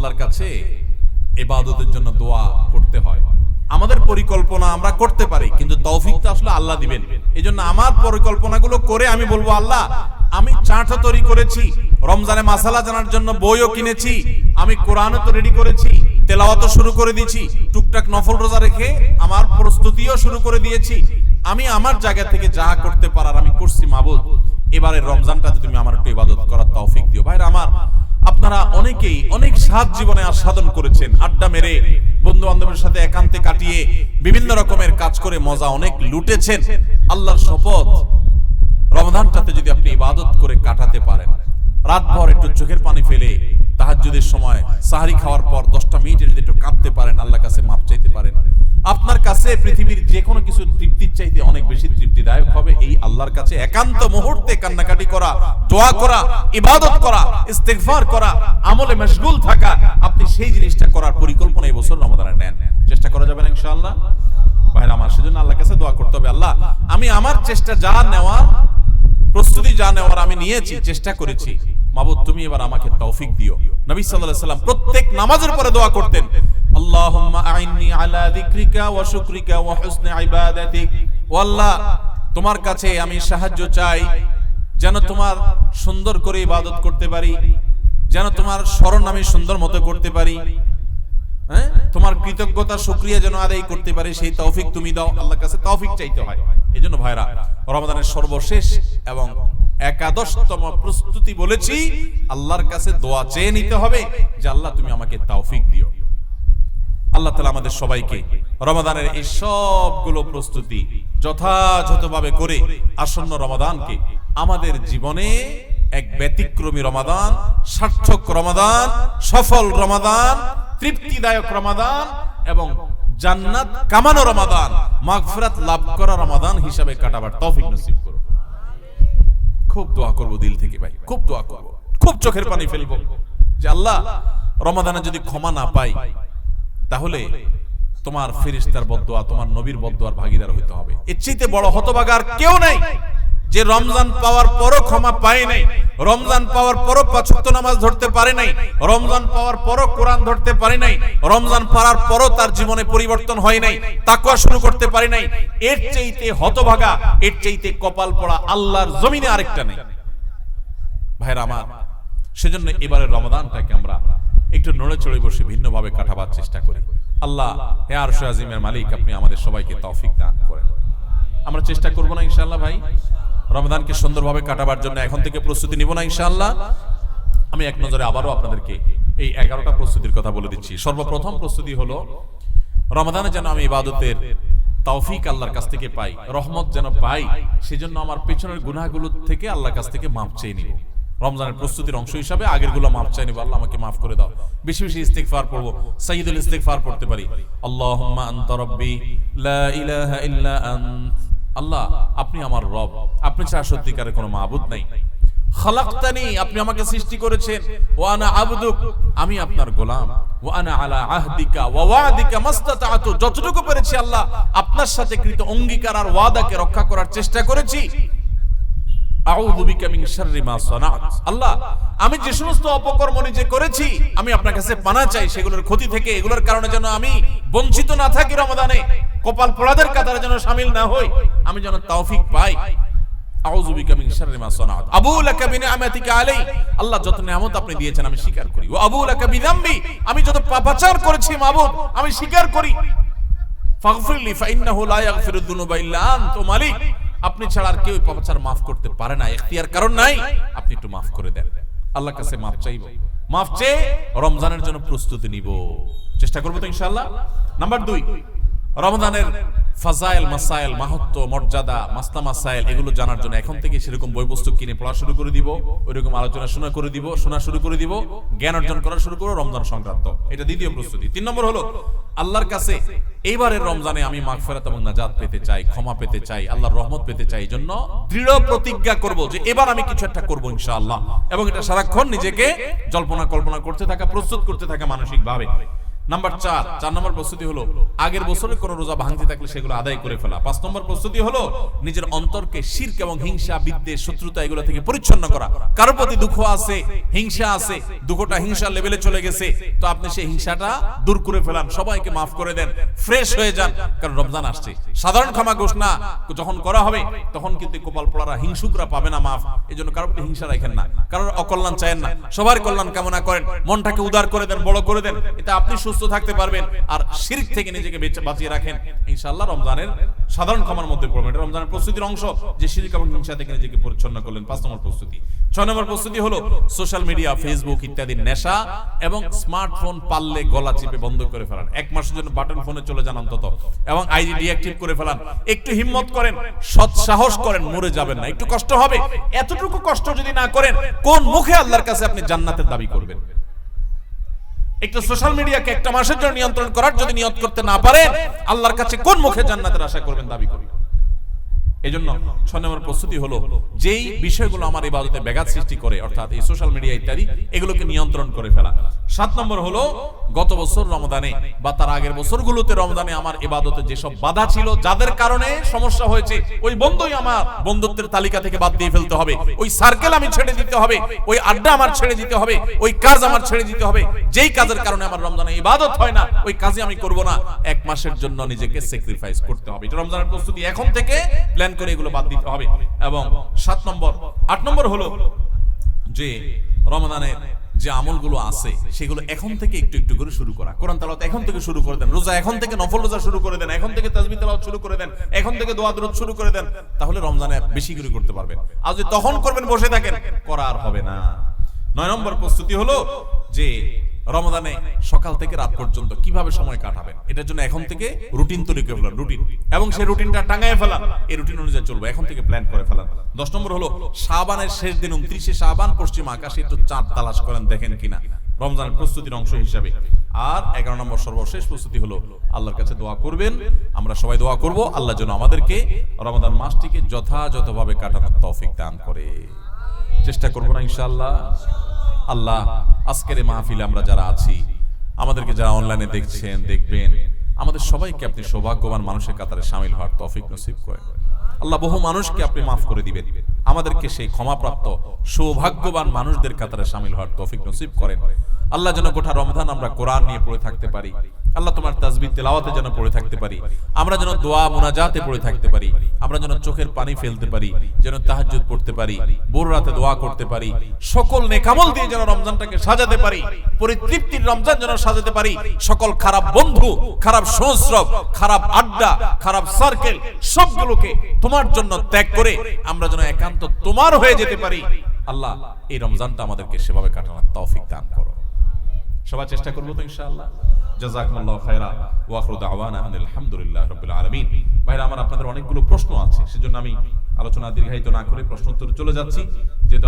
আল্লাহর কাছে এবাদতের জন্য দোয়া করতে হয়। আমাদের পরিকল্পনা আমরা করতে পারি, কিন্তু তৌফিক তো আসলে আল্লাহ দিবেন। এই জন্য আমার পরিকল্পনাগুলো করে আমি বলব, আল্লাহ, আমি চাঁটা তৈরি করেছি, রমজানে মাসালা জানার জন্য বইও কিনেছি, আমি কোরআনও তো রেডি করেছি, তেলাওয়াতও শুরু করে দিয়েছি, টুকটাক নফল রোজা রেখে আমার প্রস্তুতিও শুরু করে দিয়েছি। আমি আমার জায়গা থেকে যা করতে পারার আমি করছি মাবুদ। এবারে রমজানটাতে তুমি আমার একটু ইবাদত করার তৌফিক দিও। ভাইরা, আমার আপনারা অনেকেই অনেক সাত জীবনে আস্বাদন করেছেন, আড্ডা মেরে বন্ধু বান্ধবের সাথে একান্তে কাটিয়ে বিভিন্ন রকমের কাজ করে মজা অনেক লুটেছেন। আল্লাহর শপথ রমজানটাতে যদি আপনি ইবাদত করে কাটাতে পারেন, রাতভর একটু চোখের পানি ফেলে তাহাজ্জুদের সময় সাহারি খাওয়ার পর দশটা মিনিট যদি একটু কাঁদতে পারেন, আল্লাহর কাছে মাপ চাইতে পারেন। আপনার কাছে পৃথিবীর যে কোনো কিছু তৃপ্তির চাইতে অনেক বেশি তৃপ্তিদায়ক হবে এই আল্লাহর কাছে একান্ত মুহূর্তে কান্নাকাটি করা, দোয়া করা, ইবাদত করা, ইস্তেগফার করা, আমলে মশগুল থাকা, আপনি সেই জিনিসটা করার পরিকল্পনা এই বছর রমাদানে নেন। চেষ্টা করা যাবে না ইনশাআল্লাহ? ভাইরা আমার, সেজন্য আল্লাহর কাছে দোয়া করতে হবে। আল্লাহ, আমি আমার চেষ্টা যা নেওয়ার, প্রস্তুতি যা নেওয়ার আমি নিয়েছি, চেষ্টা করেছি। মাবুদ, তুমি এবার আমাকে তৌফিক দিও। নবী সাল্লাল্লাহু আলাইহি সাল্লাম প্রত্যেক নামাজের পরে দোয়া করতেন। যিকরিকা ওয়া শুকরিকা ওয়া হুসনি ইবাদাতিক। ও আল্লাহ, তোমার কাছে আমি সাহায্য চাই, যেন তোমার সুন্দর করে ইবাদত করতে পারি, যেন তোমার স্মরণ আমি সুন্দর মতো করতে পারি হ্যাঁ? তোমার কৃতজ্ঞতা, শুক্রিয়া যেন আদায় করতে পারে, সেই তৌফিক তুমি দাও, আল্লাহর কাছে তৌফিক চাইতে হয়। এই জন্য ভাইরা, রমাদানের সর্বশেষ এবং একাদশতম প্রস্তুতি বলেছি, আল্লাহর কাছে দোয়া চেয়ে নিতে হবে, যে আল্লাহ তুমি আমাকে তৌফিক দিও। আল্লাহ তালা আমাদের সবাইকে রমাদানের এই সবগুলো প্রস্তুতি যথাযথভাবে করে আসন্ন রমাদানকে আমাদের জীবনে এক ব্যতিক্রমী রমাদান, সার্থক রমাদান, সফল রমাদান, তৃপ্তিদায়ক রমাদান এবং জান্নাত কামানো রমাদান, মাগফিরাত লাভ করা রমাদান হিসাবে কাটাবার তৌফিক নসিব করো খুব দোয়া করব দিল থেকে ভাই, খুব দোয়া করব। খুব চোখের পানি ফেলব যে আল্লাহ, রমাদানে যদি ক্ষমা না পাই তাহলে তোমার ফেরিস্তার বদোয়া তোমার নবীর বদোয়ার ভাগিদার হইতে হবে। এর চাইতে বড় হতবাগার কেউ নাই যে রমজান পাওয়ার পরও ক্ষমা পায় নাই, রমজান পাওয়ার পরও পাঁচক্ত নামাজ ধরতে পারে নাই, রমজান পাওয়ার পরও কোরআন ধরতে পারে নাই, রমজান পাওয়ার পরও তার জীবনে পরিবর্তন হয় নাই তাকুয়া শুরু করতে পারে নাই। এর চাইতে হতভাগা, এর চাইতে কপাল পড়া আল্লাহর জমিনে আরেকটা নেই। ভাইরা আমার, সেজন্য এবারের রমাদানটাকে আমরা একটু নড়ে চড়ে বসে ভিন্নভাবে কাটাবার চেষ্টা করি। আল্লাহ, হে আর আজিমের মালিক, আপনি আমাদের সবাইকে তৌফিক দান করেন। আমরা চেষ্টা করব না ইনশাল্লাহ ভাই। রমাদানকে সুন্দরভাবে কাটাবার জন্য এখন থেকে প্রস্তুতি নিব না ইনশাআল্লাহ। আমি এক নজরে আবারও আপনাদেরকে এই এগারোটা প্রস্তুতির কথা বলে দিচ্ছি। সর্বপ্রথম প্রস্তুতি হলো রমাদানে যেন আমি ইবাদতের তৌফিক আল্লাহর কাছ থেকে পাই, রহমত যেন পাই, সেজন্য আমার পেছনের গুনাহগুলো থেকে আল্লাহর কাছ থেকে মাপ চেয়ে নিব। রমজানের প্রস্তুতির অংশ হিসাবে আগেরগুলো মাপ চাই নিব, আল্লাহ আমাকে মাফ করে দাও। বেশি বেশি ইস্তেগফার পড়ব, সাইয়্যিদুল ইস্তেগফার পড়তে পারি। আন্ত আল্লাহ, আপনি আমার রব, আপনি ছাড়া সত্যিকারের কোনো মাবুদ নাই। আপনি আমাকে সৃষ্টি করেছেন। ওয়া আনা আবদুক, আমি আপনার গোলাম। ওয়ানা আলা আহদিকা ওয়া ওয়াদিকা মাস্তাতাতু। যতটুকু পেরেছি আল্লাহ, আপনার সাথে কৃত অঙ্গীকার আর ওয়াদাকে রক্ষা করার চেষ্টা করেছি। আমি যে সমস্ত অপকর্ম নিজে করেছি, আমি আপনার কাছে পানা চাই, সেগুলোর ক্ষতি থেকে, এগুলোর কারণে যেন আমি বঞ্চিত না থাকি কপাল পোড়াদের যেন না হই, আমি যেন তৌফিক পাই। আমি স্বীকার করি। বিযামবি। আমি স্বীকার করি। আপনি ছাড়া আর কেউ পাপাচার মাফ করতে পারে না, এখতিয়ার কারণ নাই, আপনি একটু মাফ করে দেন। আল্লাহ কাছে মাফ চাইব। মাফ চেয়ে রমজানের জন্য প্রস্তুতি নিব। চেষ্টা করব তো ইনশাআল্লাহ। নাম্বার দুই রমজানের ফাজাইল, মাসাইল, মাহাত্ম, মর্যাদা, মাস্তা মাসাইল, এগুলো জানার জন্য এখন থেকে সেরকম বই পুস্তক কিনে পড়া শুরু করে দিব, ওইরকম আলোচনা শোনা করে দিব, শোনা শুরু করে দিব, জ্ঞান অর্জন করা শুরু করব রমজান সংক্রান্ত। এটা দ্বিতীয় প্রস্তুতি। তিন নম্বর হলো, আল্লাহর কাছে এইবারের রমজানে আমি মাগফিরাত এবং নাজাত পেতে চাই, ক্ষমা পেতে চাই, আল্লাহর রহমত পেতে চাই জন্য দৃঢ় প্রতিজ্ঞা করব যে এবার আমি কিছু একটা করব ইনশাআল্লাহ। এবং এটা সারাক্ষণ নিজেকে জল্পনা কল্পনা করতে থাকা, প্রস্তুত করতে থাকা মানসিক ভাবে নাম্বার চার চার নম্বর প্রস্তুতি হলো, আগের বছরে কোনো রোজা ভাঙতে থাকলে সেগুলো আদায় করে ফেলা। পাঁচ নম্বর প্রস্তুতি হলো, নিজের অন্তরকে শির্ক এবং হিংসা, বিদ্বেষ, শত্রুতা এগুলো থেকে পরিচ্ছন্ন করা। কারোর প্রতি দুঃখ আছে, হিংসা আছে দুঃখটা হিংসা লেভেলে চলে গেছে, তো আপনি সেই হিংসাটা দূর করে ফেলান, সবাইকে মাফ করে দেন, ফ্রেশ হয়ে যান, কারণ রমজান আসছে। সাধারণ ক্ষমা ঘোষণা যখন করা হবে, তখন কিন্তু কপাল পড়ারা হিংসুকরা পাবে না মাফ এই জন্য কারোর প্রতি হিংসা রাখেন না। কারোর অকল্যাণ চায়েন না। সবার কল্যাণ কামনা করেন, মনটাকে উদার করে দেন, বড় করে দেন, এটা আপনি সুস্থ থাকতে পারবেন আর শিরিক থেকে নিজেকে বাঁচিয়ে রাখেন। ইনশাআল্লাহ রমজানের সাধারণ ক্ষমার মধ্যে পড়বেন রমজানের প্রস্তুতির অংশ যে শিরিক এবং হিংসা থেকে নিজেকে পরিচ্ছন্ন করলেন। পাঁচ নম্বর প্রস্তুতি। ছয় নম্বর প্রস্তুতি হলো সোশ্যাল মিডিয়া, ফেসবুক ইত্যাদি নেশা এবং স্মার্টফোন পারলে গলা চিপে বন্ধ করে ফেলান। এক মাসের জন্য বাটন ফোনে চলে যান অন্তত। এবং আইডি ডিঅ্যাক্টিভ করে ফেলান। একটু হিম্মত করেন, সৎ সাহস করেন, মরে যাবেন না। একটু কষ্ট হবে। এতটুকু কষ্ট যদি না করেন, কোন মুখে আল্লাহর কাছে আপনি জান্নাতের দাবি করবেন? একটু সোশ্যাল মিডিয়াকে একটা মাসের জন্য নিয়ন্ত্রণ করার যদি নিয়ত করতে না পারে, আল্লাহর কাছে কোন মুখে জান্নাতের আশা করবেন, দাবি করবেন এই জন্য ছয় নম্বর প্রস্তুতি হলো, যেই বিষয়গুলো আমার ইবাদতে ব্যাঘাত সৃষ্টি করে, অর্থাৎ এই সোশ্যাল মিডিয়া ইত্যাদি, এগুলোকে নিয়ন্ত্রণ করে ফেলা। সাত নম্বর হলো, গত বছর রমদানে বা তার আগের বছরগুলোতে রমদানে আমার ইবাদতে যেসব বাধা ছিল, যাদের কারণে সমস্যা হয়েছে, ওই বন্ধুই আমার বন্ধুত্বের তালিকা থেকে বাদ দিয়ে ফেলতে হবে। ওই সার্কেল আমি ছেড়ে দিতে হবে, ওই আড্ডা আমার ছেড়ে দিতে হবে, ওই কাজ আমার ছেড়ে দিতে হবে। যেই কাজের কারণে আমার রমজানে ইবাদত হয় না, ওই কাজে আমি করব না। এক মাসের জন্য নিজেকে স্যাক্রিফাইস করতে হবে। এটা রমজানের প্রস্তুতি। এখন থেকে প্ল্যান করে এগুলো বাদ দিতে হবে। এবং সাত নম্বর, আট নম্বর হলো যে রমজানের যে আমলগুলো আছে, সেগুলো এখন থেকে একটু একটু করে শুরু করা। কোরআন তালাওয়াত এখন থেকে শুরু করে দেন, রোজা এখন থেকে নফল রোজা শুরু করে দেন, এখন থেকে তাজবি তালাওয়াত শুরু করে দেন, এখন থেকে দোয়া দরুদ শুরু করে দেন, তাহলে রমজানে বেশি করে করতে পারবেন। আর যদি তখন করবেন, বসে থাকেন করা আর হবে না। নয় নম্বর প্রস্তুতি হলো যে রমজানে সকাল থেকে রাত পর্যন্ত কীভাবে সময় কাটাবেন? এটার জন্য এখন থেকে রুটিন তৈরি করে ফেলান রুটিন। এবং সেই রুটিনটা টাঙায় ফেলান। এই রুটিন অনুযায়ী চলবে। এখন থেকে প্ল্যান করে ফেলান। দশ নম্বর হলো, শাবানের শেষ দিন উনত্রিশে শাবান, পশ্চিম আকাশে একটু চাঁদ তালাশ করেন, দেখেন কিনা। রমজানের প্রস্তুতির অংশ হিসাবে। আর এগারো নম্বর সর্বশেষ প্রস্তুতি হলো, আল্লাহর কাছে দোয়া করবেন। আমরা সবাই দোয়া করব। আল্লাহ যেন আমাদেরকে রমাদান মাসটিকে যথাযথভাবে কাটানোর তৌফিক দান করে। চেষ্টা করব না, ইনশাআল্লাহ। আল্লাহ, আজকের এই মাহফিলে আমরা যারা আছি, আমাদেরকে যারা অনলাইনে দেখছেন, দেখবেন, আমাদের সবাইকে আপনি সৌভাগ্যবান মানুষের কাতারে সামিল হওয়ার তফিক নসিব করেন। আল্লাহ বহু মানুষকে আপনি মাফ করে দিবেন। আমাদেরকে সেই ক্ষমাপ্রাপ্ত, সৌভাগ্যবান মানুষদের কাতারে সামিল হওয়ার তফিক নসিব করেন। আল্লাহ যেন গোটা রমজান আমরা কোরআন নিয়ে পড়ে থাকতে পারি আল্লাহ তোমার তাজবিদ তেলাওয়াতে যেন পড়ে থাকতে পারি। আমরা যেন দোয়া মুনাজাতে পড়ে থাকতে পারি। আমরা যেন চোখের পানি ফেলতে পারি। যেন তাহাজ্জুদ পড়তে পারি। ভোর রাতে দোয়া করতে পারি। সকল নেকামল দিয়ে যেন রমজানটাকে সাজাতে পারি। পরিতৃপ্তির রমজান যেন সাজাতে পারি। সকল খারাপ বন্ধু, খারাপ সংস্রব খারাপ আড্ডা, খারাপ সার্কেল সবগুলোকে তোমার জন্য ত্যাগ করে আমরা যেন একান্ত তোমার হয়ে যেতে পারি। আল্লাহ, এই রমজানটা আমাদেরকে সেভাবে কাটানোর তৌফিক দান করো। সবাই চেষ্টা করব তো ইনশাআল্লাহ। ভাইরা, আমার আপনাদের অনেকগুলো প্রশ্ন আছে, সেজন্য আমি আলোচনা দীর্ঘায়িত না করে প্রশ্ন উত্তরে চলে যাচ্ছি। যেহেতু